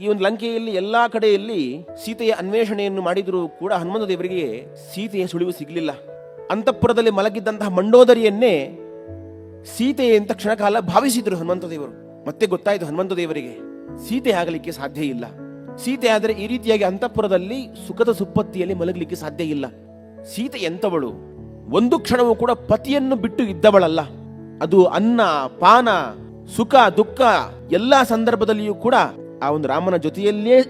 ಈ ಒಂದು ಲಂಕೆಯಲ್ಲಿ ಎಲ್ಲಾ ಕಡೆಯಲ್ಲಿ ಸೀತೆಯ ಅನ್ವೇಷಣೆಯನ್ನು ಮಾಡಿದರೂ ಕೂಡ ಹನುಮಂತ ದೇವರಿಗೆ ಸೀತೆಯ ಸುಳಿವು ಸಿಗಲಿಲ್ಲ. ಅಂತಃಪುರದಲ್ಲಿ ಮಲಗಿದ್ದಂತಹ ಮಂಡೋದರಿಯನ್ನೇ ಸೀತೆ ಅಂತ ಕ್ಷಣಕಾಲ ಭಾವಿಸಿದರು ಹನುಮಂತ ದೇವರು. ಮತ್ತೆ ಗೊತ್ತಾಯಿತು ಹನುಮಂತ ದೇವರಿಗೆ ಸೀತೆ ಆಗಲಿಕ್ಕೆ ಸಾಧ್ಯ ಇಲ್ಲ. ಸೀತೆ ಆದರೆ ಈ ರೀತಿಯಾಗಿ ಅಂತಃಪುರದಲ್ಲಿ ಸುಖದ ಸುಪ್ಪತ್ತಿಯಲ್ಲಿ ಮಲಗಲಿಕ್ಕೆ ಸಾಧ್ಯ ಇಲ್ಲ. ಸೀತೆ ಎಂಥವಳು? ಒಂದು ಕ್ಷಣವೂ ಕೂಡ ಪತಿಯನ್ನು ಬಿಟ್ಟು ಇದ್ದವಳಲ್ಲ. ಅದು ಅನ್ನ, ಪಾನ, ಸುಖ, ದುಃಖ ಎಲ್ಲಾ ಸಂದರ್ಭದಲ್ಲಿಯೂ ಕೂಡ ಆ ಒಂದು ರಾಮನ ಜೊತೆಯಲ್ಲೇ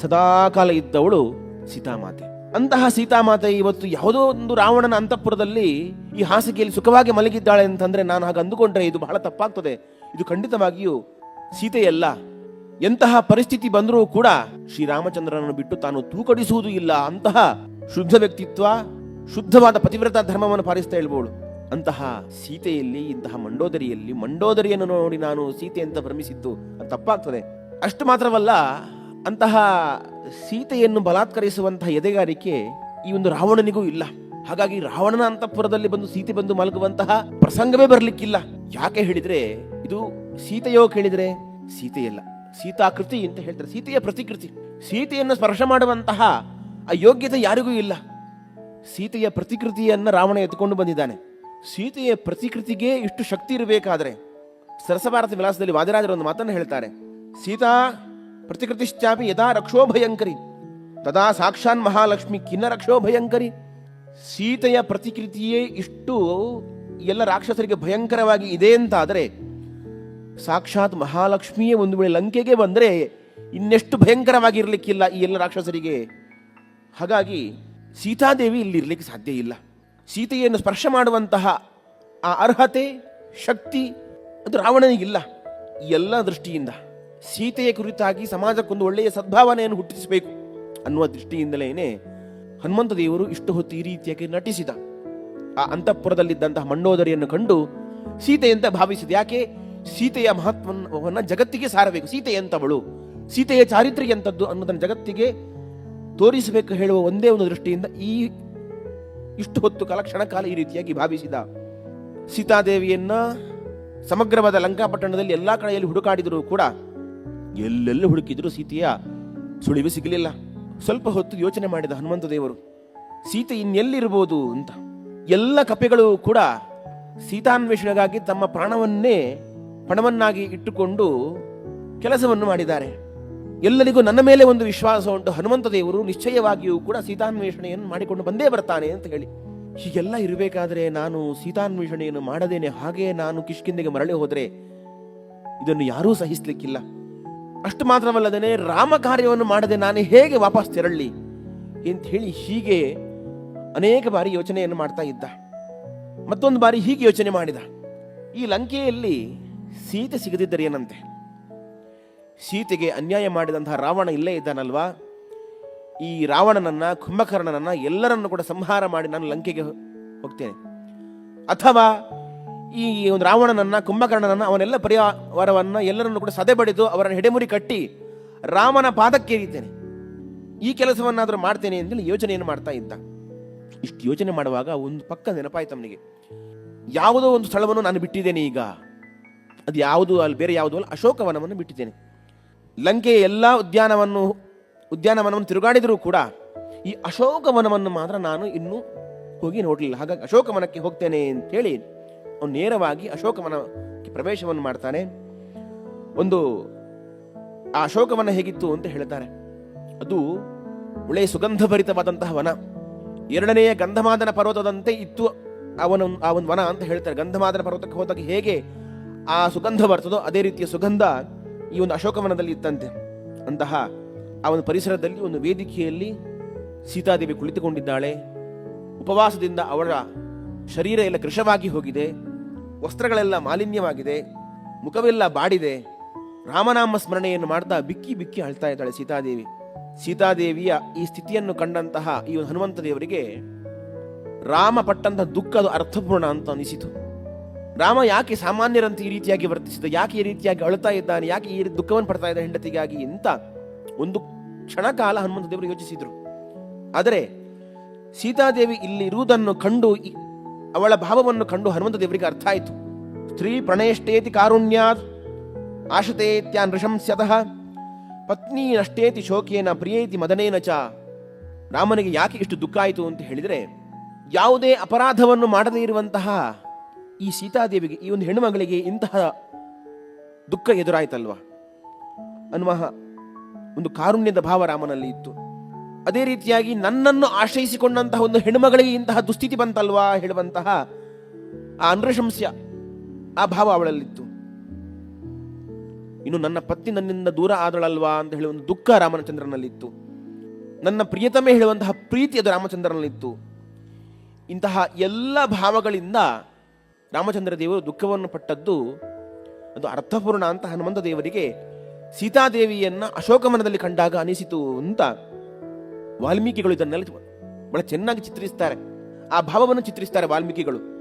ಸದಾಕಾಲ ಇದ್ದವಳು ಸೀತಾಮಾತೆ. ಅಂತಹ ಸೀತಾಮಾತೆ ಇವತ್ತು ಯಾವುದೋ ಒಂದು ರಾವಣನ ಅಂತಃಪುರದಲ್ಲಿ ಈ ಹಾಸಿಗೆಯಲ್ಲಿ ಸುಖವಾಗಿ ಮಲಗಿದ್ದಾಳೆ ಅಂತಂದ್ರೆ ನಾನು ಹಾಗೆ ಅಂದುಕೊಂಡ್ರೆ ಇದು ಬಹಳ ತಪ್ಪಾಗ್ತದೆ. ಇದು ಖಂಡಿತವಾಗಿಯೂ ಸೀತೆಯಲ್ಲ. ಎಂತಹ ಪರಿಸ್ಥಿತಿ ಬಂದರೂ ಕೂಡ ಶ್ರೀರಾಮಚಂದ್ರನನ್ನು ಬಿಟ್ಟು ತಾನು ತೂಕಡಿಸುವುದು ಇಲ್ಲ. ಅಂತಹ ಶುದ್ಧ ವ್ಯಕ್ತಿತ್ವ, ಶುದ್ಧವಾದ ಪತಿವ್ರತ ಧರ್ಮವನ್ನು ಪಾಲಿಸ್ತಾ ಹೇಳ್ಬೋಳು ಅಂತಹ ಸೀತೆಯಲ್ಲಿ, ಇಂತಹ ಮಂಡೋದರಿಯಲ್ಲಿ, ಮಂಡೋದರಿಯನ್ನು ನೋಡಿ ನಾನು ಸೀತೆ ಅಂತ ಭ್ರಮಿಸಿದ್ದು ಅದು ತಪ್ಪಾಗ್ತದೆ. ಅಷ್ಟು ಮಾತ್ರವಲ್ಲ, ಅಂತಹ ಸೀತೆಯನ್ನು ಬಲಾತ್ಕರಿಸುವಂತಹ ಎದೆಗಾರಿಕೆ ಈ ಒಂದು ರಾವಣನಿಗೂ ಇಲ್ಲ. ಹಾಗಾಗಿ ರಾವಣನ ಅಂತಃಪುರದಲ್ಲಿ ಬಂದು ಸೀತೆ ಬಂದು ಮಲಗುವಂತಹ ಪ್ರಸಂಗವೇ ಬರಲಿಕ್ಕಿಲ್ಲ. ಯಾಕೆ ಹೇಳಿದ್ರೆ, ಇದು ಸೀತೆಯೋ ಕೇಳಿದ್ರೆ ಸೀತೆಯಲ್ಲ. ಸೀತಾಕೃತಿ ಅಂತ ಹೇಳ್ತಾರೆ. ಸೀತೆಯ ಪ್ರತಿಕೃತಿ. ಸೀತೆಯನ್ನು ಸ್ಪರ್ಶ ಮಾಡುವಂತಹ ಯೋಗ್ಯತೆ ಯಾರಿಗೂ ಇಲ್ಲ. ಸೀತೆಯ ಪ್ರತಿಕೃತಿಯನ್ನ ರಾವಣ ಎತ್ಕೊಂಡು ಬಂದಿದ್ದಾನೆ. ಸೀತೆಯ ಪ್ರತಿಕೃತಿಗೆ ಇಷ್ಟು ಶಕ್ತಿ ಇರಬೇಕಾದ್ರೆ ಸರಸಭಾರತ ವಿಲಾಸದಲ್ಲಿ ವಾದಿರಾಜರು ಒಂದು ಮಾತನ್ನು ಹೇಳ್ತಾರೆ. ಸೀತಾ ಪ್ರತಿಕೃತಿಶ್ಚಾಪಿ ಯದಾ ರಕ್ಷೋ ಭಯಂಕರಿ ತದಾ ಸಾಕ್ಷಾನ್ ಮಹಾಲಕ್ಷ್ಮಿ ಕಿನ್ನ ರಕ್ಷೋ ಭಯಂಕರಿ ಸೀತೆಯ ಪ್ರತಿಕೃತಿಯೇ ಇಷ್ಟು ಎಲ್ಲ ರಾಕ್ಷಸರಿಗೆ ಭಯಂಕರವಾಗಿ ಇದೆ ಅಂತಾದರೆ, ಸಾಕ್ಷಾತ್ ಮಹಾಲಕ್ಷ್ಮಿಯೇ ಒಂದು ವೇಳೆ ಲಂಕೆಗೆ ಬಂದರೆ ಇನ್ನೆಷ್ಟು ಭಯಂಕರವಾಗಿರಲಿಕ್ಕಿಲ್ಲ ಈ ಎಲ್ಲ ರಾಕ್ಷಸರಿಗೆ. ಹಾಗಾಗಿ ಸೀತಾದೇವಿ ಇಲ್ಲಿ ಇರ್ಲಿಕ್ಕೆ ಸಾಧ್ಯ ಇಲ್ಲ. ಸೀತೆಯನ್ನು ಸ್ಪರ್ಶ ಮಾಡುವಂತಹ ಆ ಅರ್ಹತೆ, ಶಕ್ತಿ ಅದು ರಾವಣನಿಗಿಲ್ಲ. ಎಲ್ಲ ದೃಷ್ಟಿಯಿಂದ. ಸೀತೆಯ ಕುರಿತಾಗಿ ಸಮಾಜಕ್ಕೊಂದು ಒಳ್ಳೆಯ ಸದ್ಭಾವನೆಯನ್ನು ಹುಟ್ಟಿಸಬೇಕು ಅನ್ನುವ ದೃಷ್ಟಿಯಿಂದಲೇ ಹನುಮಂತ ದೇವರು ಇಷ್ಟು ಹೊತ್ತು ಈ ರೀತಿಯಾಗಿ ನಟಿಸಿದ. ಆ ಅಂತಃಪುರದಲ್ಲಿದ್ದಂತಹ ಮಂಡೋದರಿಯನ್ನು ಕಂಡು ಸೀತೆಯಂತ ಭಾವಿಸಿದ. ಯಾಕೆ? ಸೀತೆಯ ಮಹತ್ವವನ್ನು ಜಗತ್ತಿಗೆ ಸಾರಬೇಕು. ಸೀತೆ ಎಂತವಳು ಸೀತೆಯ ಚಾರಿತ್ರ್ಯ ಎಂಥದ್ದು ಅನ್ನೋದನ್ನು ಜಗತ್ತಿಗೆ ತೋರಿಸಬೇಕು ಹೇಳುವ ಒಂದೇ ಒಂದು ದೃಷ್ಟಿಯಿಂದ ಈ ಇಷ್ಟು ಹೊತ್ತು ಕಾಲ, ಕ್ಷಣಕಾಲ ಈ ರೀತಿಯಾಗಿ ಭಾವಿಸಿದ. ಸೀತಾದೇವಿಯನ್ನ ಸಮಗ್ರವಾದ ಲಂಕಾಪಟ್ಟಣದಲ್ಲಿ ಎಲ್ಲಾ ಕಡೆಯಲ್ಲಿ ಹುಡುಕಾಡಿದರೂ ಕೂಡ ಎಲ್ಲೆಲ್ಲಿ ಹುಡುಕಿದ್ರು ಸೀತೆಯ ಸುಳಿವು ಸಿಗಲಿಲ್ಲ. ಸ್ವಲ್ಪ ಹೊತ್ತು ಯೋಚನೆ ಮಾಡಿದ ಹನುಮಂತ ದೇವರು, ಸೀತೆ ಇನ್ನೆಲ್ಲಿರ್ಬೋದು ಅಂತ. ಎಲ್ಲ ಕಪೆಗಳು ಕೂಡ ಸೀತಾನ್ವೇಷಣೆಗಾಗಿ ತಮ್ಮ ಪ್ರಾಣವನ್ನೇ ಪಣವನ್ನಾಗಿ ಇಟ್ಟುಕೊಂಡು ಕೆಲಸವನ್ನು ಮಾಡಿದ್ದಾರೆ. ಎಲ್ಲರಿಗೂ ನನ್ನ ಮೇಲೆ ಒಂದು ವಿಶ್ವಾಸ ಉಂಟು. ಹನುಮಂತ ದೇವರು ನಿಶ್ಚಯವಾಗಿಯೂ ಕೂಡ ಸೀತಾನ್ವೇಷಣೆಯನ್ನು ಮಾಡಿಕೊಂಡು ಬಂದೇ ಬರ್ತಾನೆ ಅಂತ ಹೇಳಿ. ಹೀಗೆಲ್ಲ ಇರಬೇಕಾದ್ರೆ ನಾನು ಸೀತಾನ್ವೇಷಣೆಯನ್ನು ಮಾಡದೇನೆ. ಹಾಗೆ ನಾನು ಕಿಷ್ಕಿಂದೆಗೆ ಮರಳಿ ಹೋದರೆ ಇದನ್ನು ಯಾರೂ ಸಹಿಸಲಿಕ್ಕಿಲ್ಲ. ಅಷ್ಟು ಮಾತ್ರವಲ್ಲದೇನೆ ರಾಮ ಕಾರ್ಯವನ್ನು ಮಾಡದೆ ನಾನು ಹೇಗೆ ವಾಪಸ್ ತೆರಳಿ ಅಂತ ಹೇಳಿ ಹೀಗೆ ಅನೇಕ ಬಾರಿ ಯೋಚನೆಯನ್ನು ಮಾಡ್ತಾ ಇದ್ದ. ಮತ್ತೊಂದು ಬಾರಿ ಹೀಗೆ ಯೋಚನೆ ಮಾಡಿದ. ಈ ಲಂಕೆಯಲ್ಲಿ ಸೀತೆ ಸಿಗದಿದ್ದರೆ ಏನಂತೆ? ಸೀತೆಗೆ ಅನ್ಯಾಯ ಮಾಡಿದಂತಹ ರಾವಣ ಇಲ್ಲೇ ಇದ್ದಾನಲ್ವಾ? ಈ ರಾವಣನನ್ನ, ಕುಂಭಕರ್ಣನನ್ನ ಎಲ್ಲರನ್ನು ಕೂಡ ಸಂಹಾರ ಮಾಡಿ ನಾನು ಲಂಕೆಗೆ ಹೋಗ್ತೇನೆ. ಅಥವಾ ಈ ಒಂದು ರಾವಣನನ್ನ, ಕುಂಭಕರ್ಣನನ್ನ, ಅವನೆಲ್ಲ ಪರಿವಾರವನ್ನ ಎಲ್ಲರನ್ನು ಕೂಡ ಸದೆ ಬಡಿದು ಅವರನ್ನು ಹೆಡೆಮುರಿ ಕಟ್ಟಿ ರಾಮನ ಪಾದಕ್ಕೆ ಏರಿದ್ದೇನೆ. ಈ ಕೆಲಸವನ್ನಾದರೂ ಮಾಡ್ತೇನೆ ಅಂತೇಳಿ ಯೋಚನೆಯನ್ನು ಮಾಡ್ತಾ ಇದ್ದ. ಇಷ್ಟು ಯೋಚನೆ ಮಾಡುವಾಗ ಒಂದು ಪಕ್ಕ ನೆನಪಾಯ್ತು ಅವನಿಗೆ ಯಾವುದೋ ಒಂದು ಸ್ಥಳವನ್ನು ನಾನು ಬಿಟ್ಟಿದ್ದೇನೆ ಈಗ. ಅದು ಯಾವುದು, ಅಲ್ಲಿ ಬೇರೆ ಯಾವುದು ಅಲ್ಲ, ಅಶೋಕವನವನ್ನು ಬಿಟ್ಟಿದ್ದೇನೆ. ಲಂಕೆಯ ಎಲ್ಲ ಉದ್ಯಾನವನ್ನು, ಉದ್ಯಾನವನವನ್ನು ತಿರುಗಾಡಿದರೂ ಕೂಡ ಈ ಅಶೋಕವನವನ್ನು ಮಾತ್ರ ನಾನು ಇನ್ನೂ ಹೋಗಿ ನೋಡಲಿಲ್ಲ. ಹಾಗಾಗಿ ಅಶೋಕವನಕ್ಕೆ ಹೋಗ್ತೇನೆ ಅಂತೇಳಿ ಅವನು ನೇರವಾಗಿ ಅಶೋಕವನಕ್ಕೆ ಪ್ರವೇಶವನ್ನು ಮಾಡ್ತಾನೆ. ಒಂದು, ಆ ಅಶೋಕವನ ಹೇಗಿತ್ತು ಅಂತ ಹೇಳ್ತಾರೆ. ಅದು ಒಳ್ಳೆಯ ಸುಗಂಧಭರಿತವಾದಂತಹ ವನ. ಎರಡನೆಯ ಗಂಧಮಾದನ ಪರ್ವತದಂತೆ ಇತ್ತು ಅವನ, ಆ ಒಂದು ವನ ಅಂತ ಹೇಳ್ತಾರೆ. ಗಂಧಮಾದನ ಪರ್ವತಕ್ಕೆ ಹೋದಾಗ ಹೇಗೆ ಆ ಸುಗಂಧ ಬರ್ತದೋ ಅದೇ ರೀತಿಯ ಸುಗಂಧ ಈ ಒಂದು ಅಶೋಕವನದಲ್ಲಿ ಇತ್ತಂತೆ. ಅಂತಹ ಆ ಒಂದು ಪರಿಸರದಲ್ಲಿ ಒಂದು ವೇದಿಕೆಯಲ್ಲಿ ಸೀತಾದೇವಿ ಕುಳಿತುಕೊಂಡಿದ್ದಾಳೆ. ಉಪವಾಸದಿಂದ ಅವಳ ಶರೀರ ಎಲ್ಲ ಕೃಶವಾಗಿ ಹೋಗಿದೆ. ವಸ್ತ್ರಗಳೆಲ್ಲ ಮಾಲಿನ್ಯವಾಗಿದೆ, ಮುಖವೆಲ್ಲ ಬಾಡಿದೆ. ರಾಮನಾಮ ಸ್ಮರಣೆಯನ್ನು ಮಾಡ್ತಾ ಬಿಕ್ಕಿ ಬಿಕ್ಕಿ ಅಳ್ತಾ ಇದ್ದಾಳೆ ಸೀತಾದೇವಿ. ಸೀತಾದೇವಿಯ ಈ ಸ್ಥಿತಿಯನ್ನು ಕಂಡಂತಹ ಈ ಹನುಮಂತ ದೇವರಿಗೆ ರಾಮ ಪಟ್ಟಂತಹ ದುಃಖದ ಅರ್ಥಪೂರ್ಣ ಅಂತ ಅನಿಸಿತು. ರಾಮ ಯಾಕೆ ಸಾಮಾನ್ಯರಂತೆ ಈ ರೀತಿಯಾಗಿ ವರ್ತಿಸಿದ, ಯಾಕೆ ಈ ರೀತಿಯಾಗಿ ಅಳ್ತಾ ಇದ್ದಾನೆ, ಯಾಕೆ ಈ ರೀತಿ ದುಃಖವನ್ನು ಪಡ್ತಾ ಇದ್ದಾನೆ ಹೆಂಡತಿಗಾಗಿ ಅಂತ ಒಂದು ಕ್ಷಣಕಾಲ ಹನುಮಂತ ದೇವರು ಯೋಚಿಸಿದರು. ಆದರೆ ಸೀತಾದೇವಿ ಇಲ್ಲಿ ಇರುವುದನ್ನು ಕಂಡು ಈ- ಅವಳ ಭಾವವನ್ನು ಕಂಡು ಹನುಮಂತ ದೇವರಿಗೆ ಅರ್ಥ ಆಯಿತು. ಸ್ತ್ರೀ ಪ್ರಣಯಷ್ಟೇತಿ ಕಾರುಣ್ಯಾತ್ ಆಶತೇತ್ಯಾನ್ ನೃಶಂಸ್ಯತಃ. ಪತ್ನಿ ನಷ್ಟೇತಿ ಶೋಕೇನ ಪ್ರಿಯೇತಿ ಮದನೇನ ಚ. ರಾಮನಿಗೆ ಯಾಕೆ ಇಷ್ಟು ದುಃಖ ಆಯಿತು ಅಂತ ಹೇಳಿದರೆ, ಯಾವುದೇ ಅಪರಾಧವನ್ನು ಮಾಡದೇ ಇರುವಂತಹ ಈ ಸೀತಾದೇವಿಗೆ, ಈ ಒಂದು ಹೆಣ್ಣುಮಗಳಿಗೆ ಇಂತಹ ದುಃಖ ಎದುರಾಯಿತಲ್ವ? ಅನ್ನುವ ಒಂದು ಕಾರುಣ್ಯದ ಭಾವ ರಾಮನಲ್ಲಿ ಇತ್ತು. ಅದೇ ರೀತಿಯಾಗಿ ನನ್ನನ್ನು ಆಶ್ರಯಿಸಿಕೊಂಡಂತಹ ಒಂದು ಹೆಣ್ಣುಮಗಳಿಗೆ ಇಂತಹ ದುಸ್ಥಿತಿ ಬಂತಲ್ವಾ ಹೇಳುವಂತಹ ಆ ಅನೃಶಂಸ್ಯ ಆ ಭಾವ ಅವಳಲ್ಲಿತ್ತು. ಇನ್ನು ನನ್ನ ಪತ್ನಿ ನನ್ನಿಂದ ದೂರ ಆದಳಲ್ವಾ ಅಂತ ಹೇಳುವ ಒಂದು ದುಃಖ ರಾಮಚಂದ್ರನಲ್ಲಿತ್ತು. ನನ್ನ ಪ್ರಿಯತಮೆ ಹೇಳುವಂತಹ ಪ್ರೀತಿ ಅದು ರಾಮಚಂದ್ರನಲ್ಲಿತ್ತು. ಇಂತಹ ಎಲ್ಲ ಭಾವಗಳಿಂದ ರಾಮಚಂದ್ರ ದೇವರು ದುಃಖವನ್ನು ಪಟ್ಟದ್ದು ಅದು ಅರ್ಥಪೂರ್ಣ ಅಂತ ಹನುಮಂತ ದೇವರಿಗೆ ಸೀತಾದೇವಿಯನ್ನ ಅಶೋಕಮನದಲ್ಲಿ ಕಂಡಾಗ ಅನಿಸಿತು ಅಂತ ವಾಲ್ಮೀಕಿಗಳು ಇದನ್ನೆಲ್ಲ ಬಹಳ ಚೆನ್ನಾಗಿ ಚಿತ್ರಿಸ್ತಾರೆ. ಆ ಭಾವವನ್ನು ಚಿತ್ರಿಸ್ತಾರೆ ವಾಲ್ಮೀಕಿಗಳು.